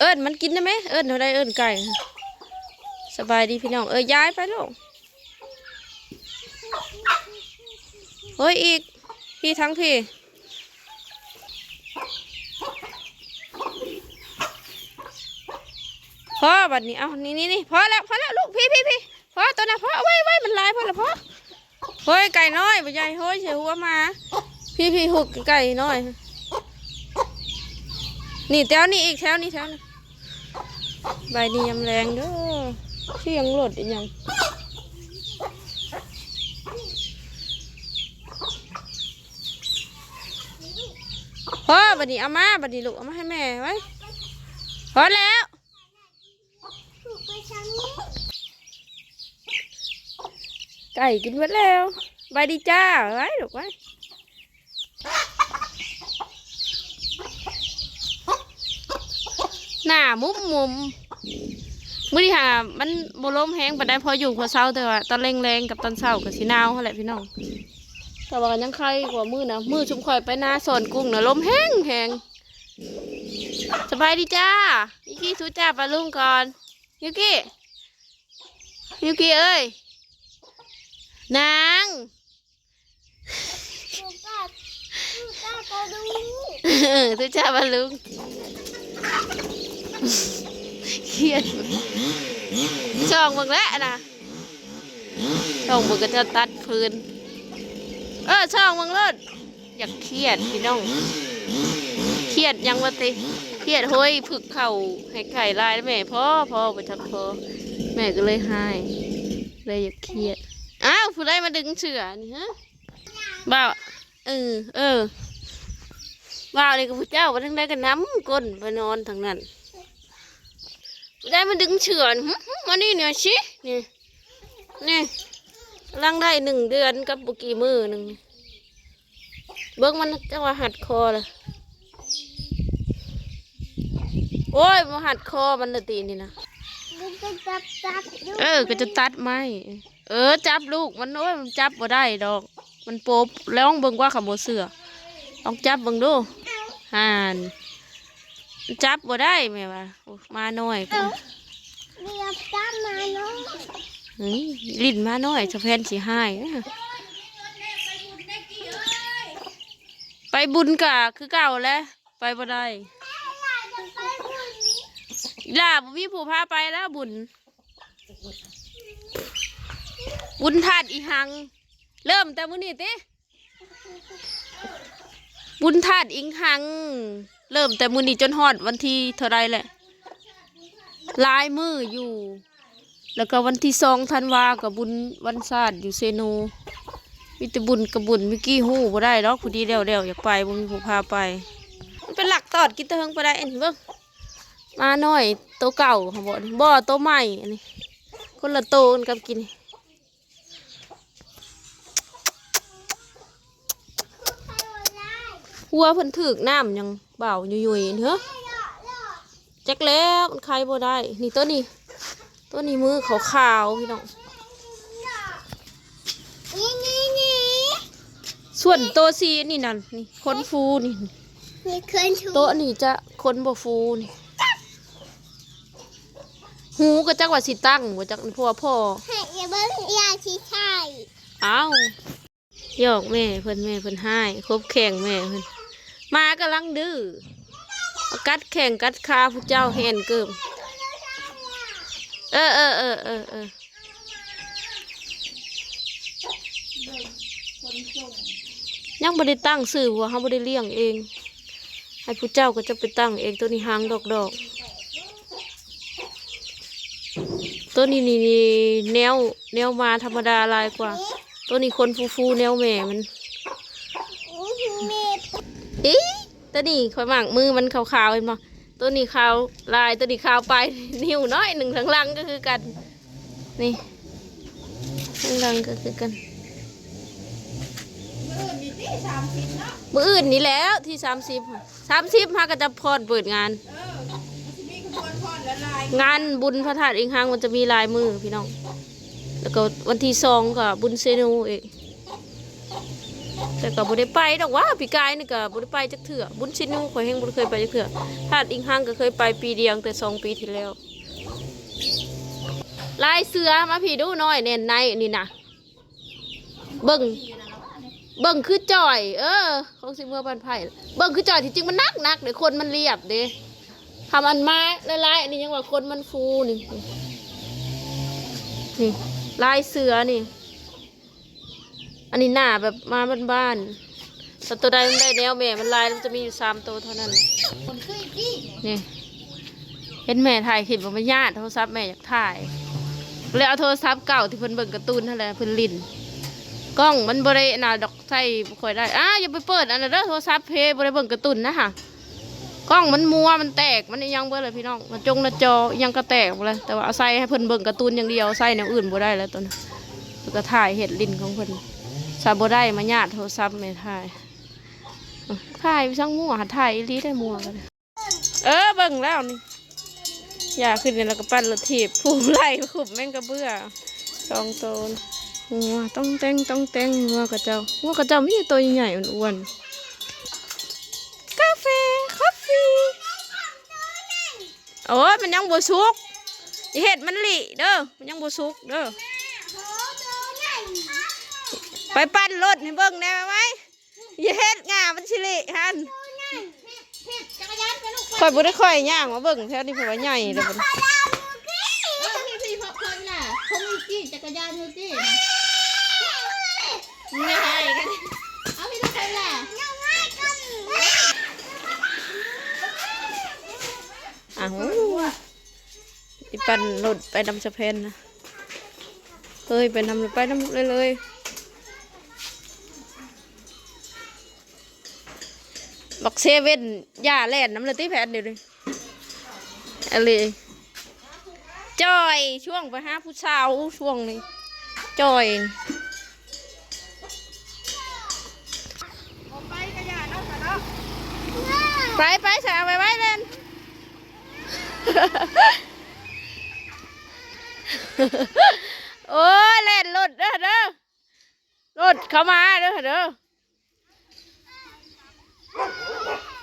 เอิญมันกินได้ไหมเอิญเท่าไรเอิญไก่ สบายดีพี่น้อง เออย้ายไปลูกเฮ้ยอีก พี่ทั้งพี่พ่อบัดนี้เอานี่นี่นี่พอแล้วพอแล้วลูกพี่พี่พี่พอตัวน่ะพอเอไว้ไว้มันลายพอแล้วพอเฮ้ยไก่น้อยบ่ใหญ่เฮ้ยเสียหัวมา พี่พี่หุกไก่น้อย นี่แถวนี้อีกแถวนี้แถวนี้ ใบนี้ยำแรงเด้อเสียงหลดอีกยังพ่อบัดนี้เอามาบัดนี้ลูกเอามาให้แม่ไว้พอแล้วไก่กินหมดแล้วใบดีจ้าไว้ลูกไว้ หน้ามุมมุมมื่อนี้ค่ะมันบลมแห้งปานได้พออยู่พอเช้าแต่ว่าตอนแรงๆกับตอนเช้ากับสีหนาวเขาแหละพี่น้องแต่ว่ายังใครกว่ามือนะมือชุมคอยไปหน้าสอนกุ้งนะลมแห้งแห้งสบายดีจ้ายูกี้ทุจ้าปลาลุงก่อนยูกี้ยูกี้เอ้ยนางถูกป้าถูกป้าก็ดูทุจ้าบาลุง เครียดช่องมึงแล้วนะช่องมึงก็จะตัดพื้น เออช่องมึงเลิศอยากเครียดพี่น้องเครียดยังวะติเครียดเฮ้ยผึกเข่าให้ไข่ลายแล้วแม่พ่อพ่อไปทักพ่อแม่ก็เลยให้เลยอยากเครียดอ้าวผู้ใดมาดึงเสือนี่ฮะบ่าวเออเออว่าวนี่ก็พระเจ้าไปทั้งได้กันน้ำก้นไปนอนทางนั้น ได้มันดึงเฉือนหึหึมานี่เนี่ยชินี่นี่กำลังได้หนึ่งเดือนกับบุกี่มือหนึ่งเบิ้งมันจะว่าหัดคอเลยโอ้ยมาหัดคอมันละตีนี่นะมันจะจับจับดูเออ ก็จะตัดไม้เออ จับลูกมันโอ้ยมันจับบ่ได้ดอก มันโป๊บแล้วลองเบิ่งว่าขโมยเสือลองจับเบิ่งดูห่าน จับบ่ได้แม่ว่าโอ้มาหน่อยก็เรียบจับมาเนาะเฮ้ยลิ้นมาหน่อยจะแพนสิหายนะไปบุญกะคือเก่าแหล้ว ไปบ่ได้อีล่าบ่มีผู้พาไปแล้วบุญ บุญธาตุอีหัง เริ่มแต่มื้อนี้ติบุญธาตุอิงหัง เริ่มแต่มื้อนี้จนฮอดวันที่เท่าไรแหละลายมืออยู่ แล้วก็วันที่สองธันวากับบุญวันศาสตร์อยู่เซโนมีแต่บุญกับบุญมิกี้ฮู้บ่ได้ดอกผู้ดีเร็วๆอยากไปบ่มีผู้พาไป มันเป็นหลักตอดกินตะเฮงไปได้เอ็นเบิ่งมาหน่อยโตเก่าเขาบอกบ่โตใหม่อันนี้คนละโตกันกับกิน หัวเพิ่นถึกน้ำยังเบาอยู่ๆนี่เถอะจักแล้วมันใครบ่ได้ นี่ตัวนี้ตัวนี้มือขาวๆพี่น้องนี่นี่นี่ส่วนโตวซีนี่นั่นนี่คนฟูนี่มีเคยถูกโต๊ะนี่จะคนบ่ฟูนี่หูก็จักว่าสิตั้งว่าจักเพราะว่าพ่อให้อย่าเบิ้งยาชี้ใช่อ้าวหยอกแม่เพิ่นแม่เพิ่นให้ครบแข่งแม่เพิ่น มากำลังดื้อเอกัดแข่งกัดคาพวกเจ้าแหนเกิมเออเออเออเออเออยังบ่ได้ตั้งสื่อว่าเขาบ่ได้เลี้ยงเอง ให้ผู้เจ้าก็จะไปตั้งเองตัวนี้หางดอกดอกตัวนี้นี่แนวแนวมาธรรมดาลายกว่า ตัวนี้คนฟูฟูแนวแม่มัน อ๊ะตัวนี้คอยหมากมือมันขาวๆเห็นบ่ตัวนี้ขาวลายตัวนี้ขาวไปนิ้วน้อยหนึ่งทั้งลังก็คือกัน นี่ทั้งลังก็คือกันมืออื่นนี่แล้วที่สามสิบสามสิบฮะก็จะพอดเปิดงาน งานบุญพระธาตุอิงหังมันจะมีลายมือพี่น้อง แล้วก็วันที่สองก็บุญเซนูเอง แต่ก็บ่ได้ไปดอกว่าปีกายนี่ก็บ่ได้ไปจักเทื่อบุญชินนี่ข่อยเฮงบ่เคยไปจักเทื่อธาตุอิงหังก็เคยไปปีเดียวตั้งแต่สองปีที่แล้วลายเสือมาพี่ดูหน่อยเน่นในนี่นะเบิ่งเบิ่งคือจ่อย เออของสิเมื่อบันไผ่เบิ่งคือจ่อยที่จริงมันนักนักเดี๋ยวคนมันเรียบเด้ทำอันมาลายๆนนี้ยังว่าคนมันฟูนี่นี่ลายเสือนี่ อันนี้หน้าแบบมาบ้านๆแต่ตัวใดมันได้แนวแม่มันลายมันจะมีอยู่สามตัวเท่านั้นนี่เห็นแม่ถ่ายคลิปว่ามันญาติโทรศัพท์แม่อยากถ่ายเลยเอาโทรศัพท์เก่าที่เพิ่นเบิ่งการ์ตูนนั่นแหละเพิ่นลินกล้องมันบ่ได้น่ะดอกใส่ค่อยได้อ้าอย่าไปเปิดอันนั้นเด้อโทรศัพท์เพย์บ่ได้เบิ่งการ์ตูนนะฮะกล้องมันมัวมันแตกมันยังเบิดเลยพี่น้องมันจงหน้าจอยังก็แตกเลยแต่ว่าเอาใส่ให้เพิ่นเบิ่งการ์ตูนอย่างเดียวใส่แนวอื่นบ่ได้แล้วตอนนี้ก็ถ่ายเฮ็ดลินของเพิ่น ซาบได้มาญาติโทรศัพท์แม่ถ่ายอะถ่ายไปซังมั่วหาถ่ายอีลีได้มั่วกันเออเบิ่งแล้วนี่อยากขึ้นนี่แล้วก็ปั้นรถถีบผูไหลขุบแม่งกระเบื้อสองโตนหัวต้องแต่งต้องแต่งหัวกระเจ้าหัวกระเจ้ามีแต่ตัวใหญ่ๆอ้วนๆกาแฟคอฟฟี่โอ้ยมันยังบ่สุกเห็ดมันหลีเด้อมันยังบ่สุกเด้อ ไปปั้นรถให้เบิ่งได้ไหมอย่าเห็ดงามันสิหลิฮันตัวใหญ่เห็บจักรยานไปลูกค่อยบ่ได้ค่อยย่างมาเบิ่งแถวนี้เพราะว่าใหญ่เด้อมันเออพี่พี่พอคนน่ะเขามีจี้จักรยานมีจี้ไม่ให้กันเอาพี่ทุกคนแหละยังไงกันอ้าวอีปันหลุดไปนำสะเพนนะเฮ้ยไปนำไปนำเลยเลย เซเว่นย่าแล่นน้ำเลยที่แพนเดี๋ยวนี้อะไรจอยช่วงไปหาผู้สาวช่วงนี้จอยไปไปส่เอาไว้ไว้เล่นโอ้ยเล่นรถเด้อเด้อรถเข้ามาเด้อเด้อ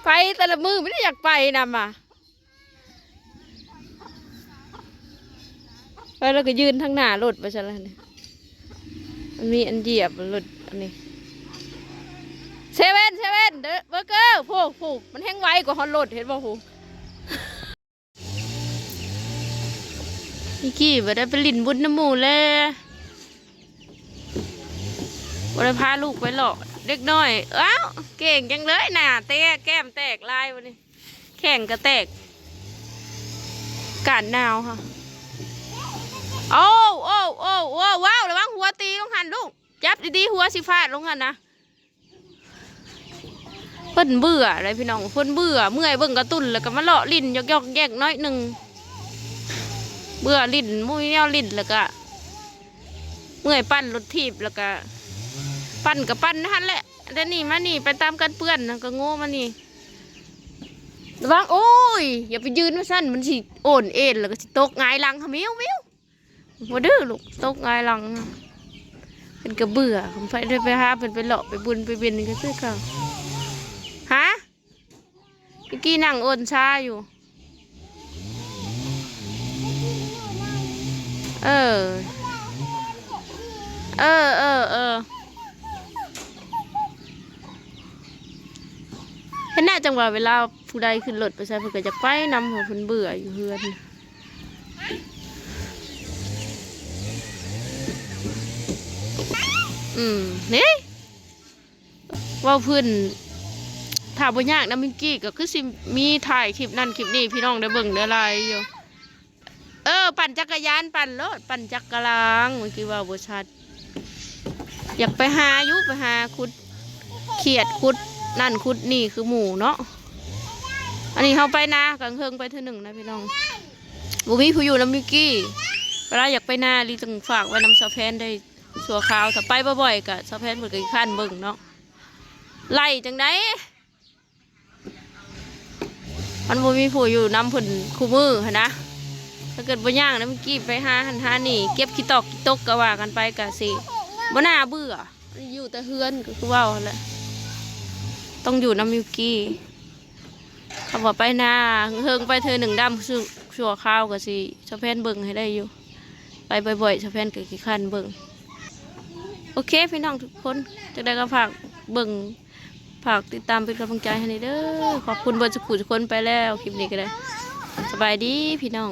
ไปแต่ละมือไม่ได้อยากไปนำอะไปแล้วก็ยืนทั้งหน้ารถไปซะแล้วเนี่ยมันมีอันเหยียบรถอันนี้เซเว่นเซเว่นเดอเบอร์เกอร์ผูกผูกมันแห้งไวกว่าฮอนรถเห็นป่ะผูพี่กี้บ่ได้ไปลินบุญน้ำหมูเลยบ่ได้พาลูกไปหรอก เด็กน้อย เอ้า เก่งจังเลยน่ะเตะแก้มแตกลายวันนี้ แข่งก็แตก กาดหนาวค่ะ โอ้โอ้โอ้โอ้ว้าวระวังหัวตีลงหันลูก จับดีๆหัวสิฟาดลงหันนะเพิ่นเบื่ออะไรพี่น้องเพิ่นเบื่อเมื่อยเบิ่งกระตุนแล้วก็มาเลาะลิ้นยอกๆแยกน้อยหนึ่งเบื่อลิ้นมุ้ยแนวลิ้นแล้วก็เมื่อยปั้นรถทีบแล้วก็ ปั้นกับปั้นนั่นแหละแต่นี่มานี่ไปตามกันเปื้อนนะก็โง่มานี่ระวังโอ้ย อย่าไปยืนว่าสั้นมันสิโอนเอ็นแล้วก็สิตกงายหลังค่ะมิวมิวมาดื้อลูกตกงายหลังเป็นกระเบื่อผมไปได้ไปหาเป็นไปเลาะไปบุญไปเบียนก็ซื้อข้าวฮะกี้นั่งโอนชาอยู่เออ เออเออเออ ห็นหน้าจังหวะเวลาผู้ใดขึ้นรถไปใส่เพิ่นก็จะไปนำหัวเพิ่นเบื่ออยู่เฮือนอืมนี่ว่าเพื่อนถ้าบ่ยากนะมิงกี้ก็คือสิมีถ่ายคลิปนั่นคลิปนี้พี่น้องได้เบิ่งได้หลายอยู่เออ ปั่นจักรยานปั่นรถปั่นจักรยานเมื่อกี้ว่าบชัดอยากไปหาอยุไปหาคุดเขียดคุด นั่นคุดนี่คือหมูเนาะอันนี้เขาไปนากังเฮิงไปเท่าหนึ่งนะพี่น้องบุมีผู้อยู่น้ำมิกกี้เวลาอยากไปนาลีต้องฝากไว้น้ำสะเพนได้สัวขาวถ้าไปบ่อยๆกับสะเพนเปิดกี่ขั้นเบิ่งเนาะไล่จังไดมันบ่มีผู้อยู่น้ำผุนคู่มือนะถ้าเกิดบ่ย่างนะเมื่อกี้ไปหาหันหานี่ เก็บขี้ตอกขี้ตกก็ว่ากันไปกะสิบ่น่าเบื่ออยู่แต่เฮือนก็คือว่าแหละ ต้องอยู่น้ำมิวกี้คำว่าไปนาเฮิงไปเธอหนึ่งดำชั่วชั่วข้าวก็สิชาวแพนเบิ่งให้ได้อยู่ ไปบ่อยๆชาวแพนก็ขี้คันเบิ่งโอเคพี่น้องทุกคนจะได้ก็ฝากเบิ่งฝากติดตามเป็นกำลังใจให้เด้อขอบคุณบอร์สุขุทุกคนไปแล้วคลิปนี้ก็ได้สบายดีพี่น้อง